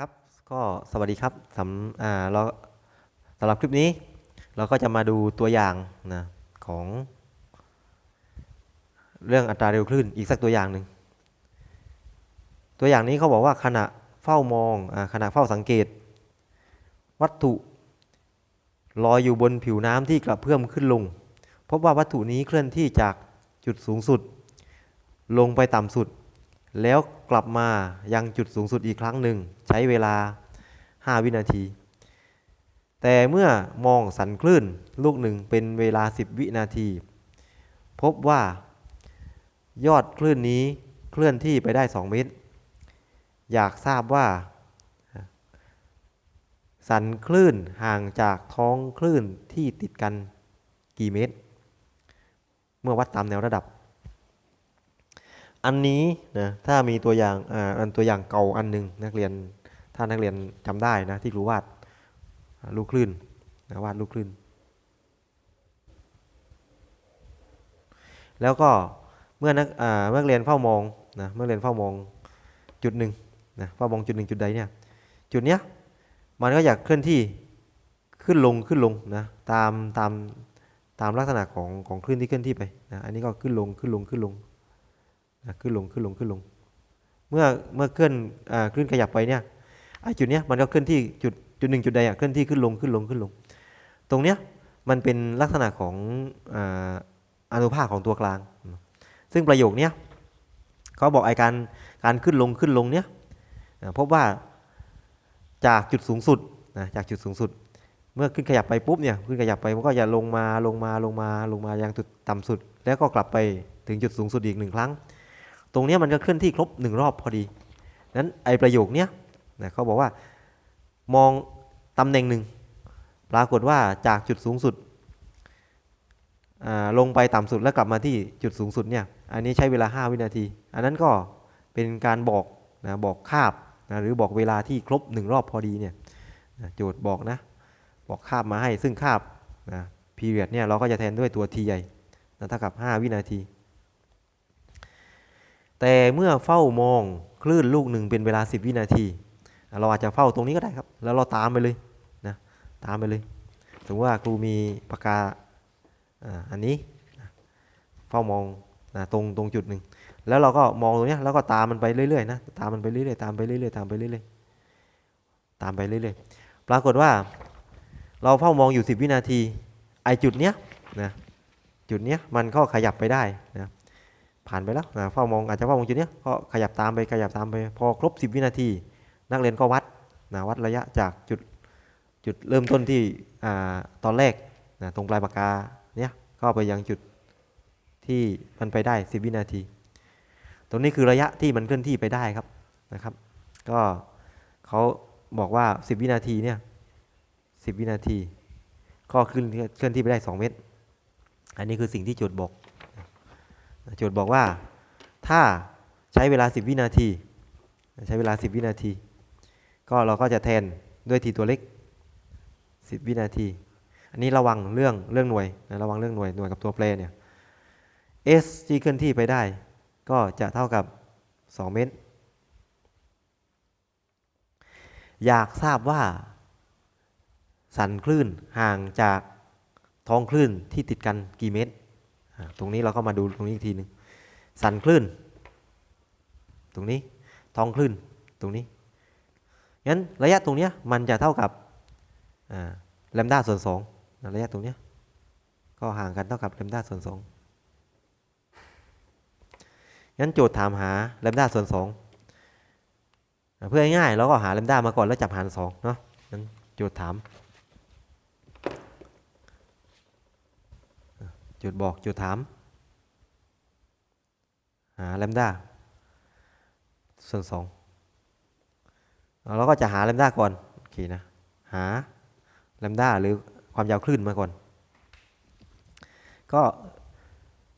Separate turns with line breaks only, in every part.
ครับก็สวัสดีครับสำอ่าเราสำหรับคลิปนี้ เราก็จะมาดูตัวอย่างนะของ เรื่องอัตราเร็วคลื่นอีกสักตัวอย่างหนึ่งตัวอย่างนี้เขาบอกว่าขณะเฝ้ามองอาขณะเฝ้าสังเกต วัตถุลอยอยู่บนผิวน้ำที่กระเพื่อมขึ้นลง พบว่าวัตถุนี้เคลื่อนที่จากจุดสูงสุด ลงไปต่ำสุด แล้วกลับมายังจุดสูงสุดอีกครั้งหนึ่ง ใช้เวลา 5 วินาที แต่เมื่อมองสันคลื่นลูกหนึ่งเป็นเวลา 10 วินาที พบว่ายอดคลื่นนี้เคลื่อนที่ไปได้ 2 เมตร อยากทราบว่า สันคลื่นห่างจากท้องคลื่นที่ติดกันกี่เมตร เมื่อวัดตามแนวระดับ อันนี้นะถ้ามีตัวอย่างอ่าอันตัวอย่างเก่าอันหนึ่งนักเรียนถ้านักเรียนจำได้นะที่ครูวาดลูกคลื่นนะวาดลูกคลื่น แล้วก็เมื่อนักอ่าเมื่อนักเรียนเฝ้ามองนะเมื่อเรียนเฝ้ามองจุดหนึ่งนะเฝ้ามองจุดหนึ่งจุดใดเนี่ยจุดเนี้ยมันก็อยากเคลื่อนที่ขึ้นลงขึ้นลงนะตามตามตามลักษณะของของคลื่นที่เคลื่อนที่ไปนะอันนี้ก็ขึ้นลงขึ้นลงขึ้นลงนะ ขึ้นลงขึ้นลงขึ้นลง เมื่อเมื่อเคลื่อนคลื่นขยับไปเนี่ยไอ้จุดเนี้ยมันก็เคลื่อนที่จุดจุดหนึ่งจุดใดอะเคลื่อนที่ขึ้นลงขึ้นลงขึ้นลง ตรงเนี้ยมันเป็นลักษณะของอนุภาคของตัวกลาง ซึ่งประโยคเนี้ยเขาบอกไอการการขึ้นลงขึ้นลงเนี้ยพบว่าจากจุดสูงสุดนะจากจุดสูงสุด เมื่อขึ้นขยับไปปุ๊บเนี่ยขึ้นขยับไปมันก็จะลงมาลงมาลงมาลงมายังจุดต่ำสุด แล้วก็กลับไปถึงจุดสูงสุดอีกหนึ่งครั้ง ตรงนี้มันก็เคลื่อนที่ครบหนึ่งรอบพอดีนั้นไอประโยคเนี้ยนะเขาบอกว่ามองตำแหน่งหนึ่งปรากฏว่าจากจุดสูงสุดลงไปต่ำสุดแล้วกลับมาที่จุดสูงสุดเนี่ยอันนี้ใช้เวลา 5 วินาที อันนั้นก็เป็นการบอกนะบอกคาบนะหรือบอกเวลาที่ครบหนึ่งรอบพอดีเนี่ยนะโจทย์บอกนะบอกคาบมาให้ซึ่งคาบนะ period เนี่ยเราก็จะแทนด้วยตัว t ใหญ่นะเท่ากับ 5 วินาที แต่เมื่อเฝ้ามองคลื่นลูกหนึ่งเป็นเวลา 10 วินาที เราอาจจะเฝ้าตรงนี้ก็ได้ครับ แล้วเราตามไปเลยนะตามไปเลยสมมติว่าครูมีปากกาอันนี้เฝ้ามองนะตรงตรงจุดหนึ่งแล้วเราก็มองตรงนี้แล้วก็ตามมันไปเรื่อยๆนะตามมันไปเรื่อยๆตามไปเรื่อยๆตามไปเรื่อยๆตามไปเรื่อยๆปรากฏว่า เราเฝ้ามองอยู่ 10 วินาทีไอจุดเนี้ยนะจุดเนี้ยมันก็ขยับไปได้นะ ผ่านไปแล้วนะเฝ้ามองอาจจะเฝ้ามองจุดเนี้ยก็ขยับตามไปขยับตามไป พอครบ 10 วินาที นักเรียนก็วัดนะวัดระยะจากจุดจุดเริ่มต้นที่อ่าตอนแรกนะตรงปลายปากกาเนี้ยก็ไปยังจุดที่มันไปได้ 10 วินาที ตรงนี้คือระยะที่มันเคลื่อนที่ไปได้ครับนะครับ ก็เขาบอกว่า 10 วินาทีเนี่ย10 วินาที ก็เคลื่อนเคลื่อนที่ไปได้ 2 เมตร อันนี้คือสิ่งที่โจทย์บอก โจทย์บอกว่าถ้าใช้เวลา 10 วินาที ใช้เวลา 10 วินาที ก็เราก็จะแทนด้วยทีตัวเล็ก 10 วินาที อันนี้ระวังเรื่องเรื่องหน่วยนะระวังเรื่องหน่วยหน่วยกับตัวแปรเนี่ย s ที่เคลื่อนที่ไปได้ ก็จะเท่ากับ 2 เมตร อยากทราบว่า สันคลื่นห่างจากท้องคลื่นที่ติดกันกี่เมตร ตรงนี้เราก็มาดูตรงนี้อีกทีหนึ่งสันคลื่น ตรงนี้ท้องคลื่นตรงนี้งั้นระยะตรงเนี้ยมันจะเท่ากับแลมด้าส่วนสองระยะตรงเนี้ยก็ห่างกันเท่ากับแลมด้าส่วนสองงั้นโจทย์ถามหาแลมด้าส่วนสองเพื่อง่ายเราก็หาแลมด้ามาก่อนแล้วจับหารสองเนาะงั้นโจทย์ถาม จุดบอกจุดถาม หาแลมด้าส่วนสองเราก็จะหาแลมด้าก่อนโอเคนะ หาแลมด้าหรือความยาวคลื่นมาก่อน ก็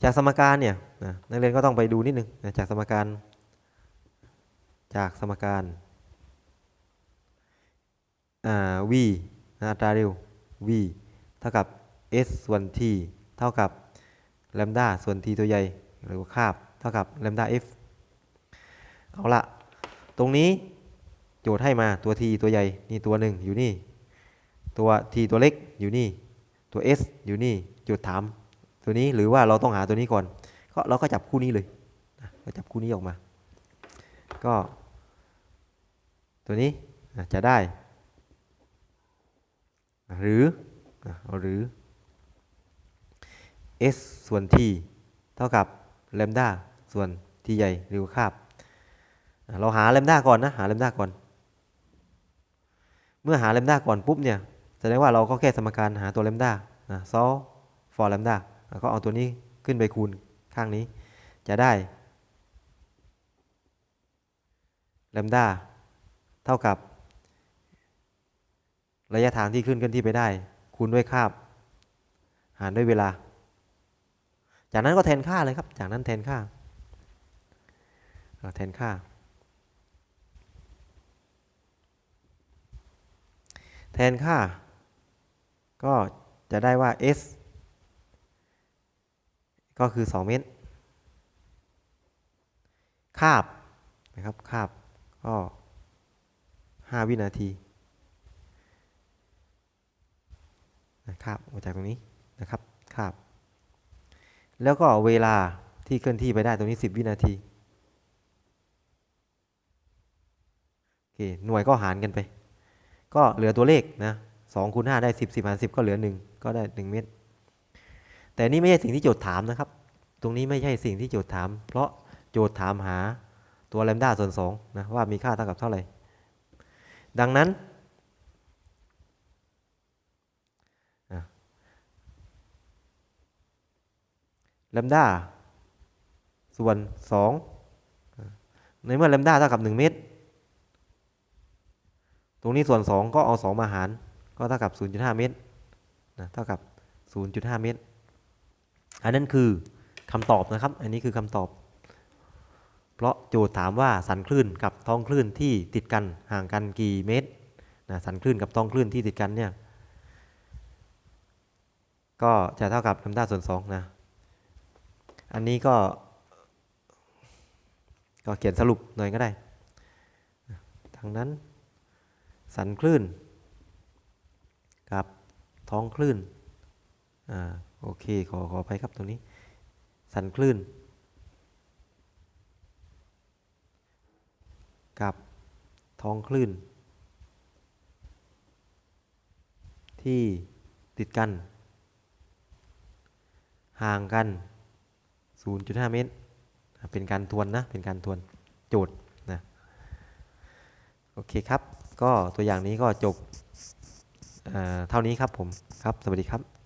จากสมการเนี่ยนะนักเรียนก็ต้องไปดูนิดนึงนะจากสมการ จากสมการอ่า v นะอัตราเร็ว v เท่ากับ s ส่วน t เท่ากับแลมด้าส่วน t ตัวใหญ่หรือว่าคาบเท่ากับแลมด้า f เอาละตรงนี้โจทย์ให้มาตัว t ตัวใหญ่นี่ตัวหนึ่งอยู่นี่ ตัว t ตัวเล็กอยู่นี่ ตัว s อยู่นี่โจทย์ถามตัวนี้หรือว่าเราต้องหาตัวนี้ก่อน ก็เราก็จับคู่นี้เลยก็จับคู่นี้ออกมา ก็ตัวนี้จะได้ หรือหรือ s ส่วน t เท่ากับแลมด้าส่วน t ใหญ่หรือคาบอะเราหาแลมด้าก่อนนะ หาแลมด้าก่อน เมื่อหาแลมด้าก่อนปุ๊บเนี่ยแสดงว่าเราก็แก้สมการหาตัวแลมด้านะซอ for แลมด้าก็เอาตัวนี้ขึ้นไปคูณข้างนี้ จะได้แลมด้าเท่ากับ ระยะทางที่ขึ้นเคลื่อนที่ไปได้ คูณด้วยคาบ หารด้วยเวลา จากนั้นก็แทนค่าเลยครับ จากนั้นแทนค่าแทนค่า แทนค่า ก็จะได้ว่า s ก็คือ 2 เมตร คาบนะครับ คาบ ก็ 5 วินาทีนะคาบออกจากตรงนี้นะครับ คาบ แล้วก็เวลาที่เคลื่อนที่ไปได้ตรงนี้10วินาทีโอเคหน่วยก็หารกันไป ก็เหลือตัวเลขนะ2คูณ5ได้10 10หาร10ก็เหลือ1ก็ได้1เมตร แต่นี่ไม่ใช่สิ่งที่โจทย์ถามนะครับ ตรงนี้ไม่ใช่สิ่งที่โจทย์ถาม เพราะโจทย์ถามหาตัวแลมด้าส่วน2นะว่ามีค่าเท่ากับเท่าไหร่ ดังนั้นอะแลมด้าส่วน2อะในเมื่อแลมด้าเท่ากับ 1 เมตร ตรงนี้ส่วน 2 ก็เอา 2 มาหาร ก็เท่ากับ 0.5 เมตรนะเท่ากับ 0.5 เมตร อันนั้นคือคำตอบนะครับ อันนี้คือคำตอบ เพราะโจทย์ถามว่าสันคลื่นกับท้องคลื่นที่ติดกันห่างกันกี่เมตรนะสันคลื่นกับท้องคลื่นที่ติดกันเนี่ยก็จะเท่ากับลำด้าส่วน2นะ อันนี้ก็ ก็เขียนสรุปหน่อยก็ได้ดังนั้น สันคลื่น กับท้องคลื่น อ่า โอเค ขอขอไปครับตรงนี้ สันคลื่น กับท้องคลื่น ที่ติดกัน ห่างกัน 0.5 เมตร เป็นการทวนนะ เป็นการทวนโจทย์นะ โอเคครับ ก็ตัวอย่างนี้ก็จบเเท่านี้ครับผม ครับ สวัสดีครับ